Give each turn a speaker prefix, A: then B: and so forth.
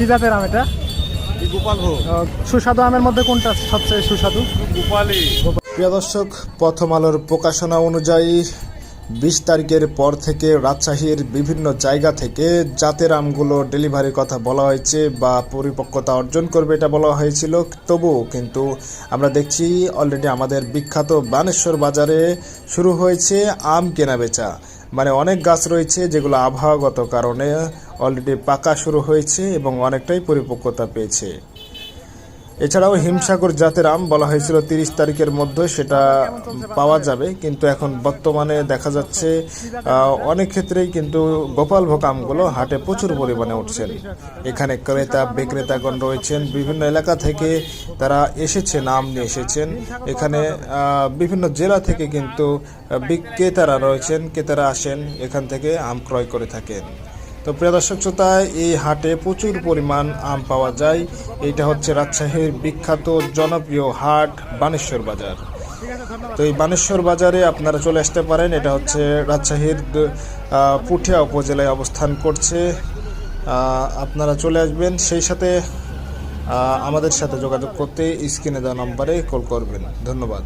A: কি জাতের আম এটা?
B: গোপাল ভোগ।
A: সুস্বাদু আমের মধ্যে কোনটা সবচেয়ে সুস্বাদু?
B: গোপালই।
C: প্রিয় দর্শক প্রথম আলোর প্রকাশনা অনুযায়ী বিশ তারিখের পর থেকে রাজশাহীর বিভিন্ন জায়গা থেকে জাতের আমগুলো ডেলিভারির কথা বলা হয়েছে বা পরিপক্কতা অর্জন করবে এটা বলা হয়েছিল। তবুও কিন্তু আমরা দেখছি অলরেডি আমাদের বিখ্যাত বানেশ্বর বাজারে শুরু হয়েছে আম কেনাবেচা। মানে অনেক গাছ রয়েছে যেগুলো আবহাওয়াগত কারণে অলরেডি পাকা শুরু হয়েছে এবং অনেকটাই পরিপক্কতা পেয়েছে। এছাড়াও হিমসাগর জাতের আম বলা হয়েছিল তিরিশ তারিখের মধ্যে সেটা পাওয়া যাবে, কিন্তু এখন বর্তমানে দেখা যাচ্ছে অনেক ক্ষেত্রেই কিন্তু গোপালভোগ আমগুলো হাটে প্রচুর পরিমাণে উঠছেন। এখানে ক্রেতা, বিক্রেতাগণ রয়েছেন, বিভিন্ন এলাকা থেকে তারা এসেছেন, আম নিয়ে এসেছেন। এখানে বিভিন্ন জেলা থেকে কিন্তু বিক্রেতারা রয়েছেন, ক্রেতারা আসেন, এখান থেকে আম ক্রয় করে থাকেন। তো প্রিয় দর্শক শ্রোতা, এই হাটে প্রচুর পরিমাণ আম পাওয়া যায়। এইটা হচ্ছে রাজশাহীর বিখ্যাত জনপ্রিয় হাট বানেশ্বর বাজার। তো এই বানেশ্বর বাজারে আপনারা চলে আসতে পারেন। এটা হচ্ছে রাজশাহীর পুঠিয়া উপজেলায় অবস্থান করছে। আপনারা চলে আসবেন। সেই সাথে আমাদের সাথে যোগাযোগ করতে স্ক্রিনে দেওয়া নম্বরে কল করবেন। ধন্যবাদ।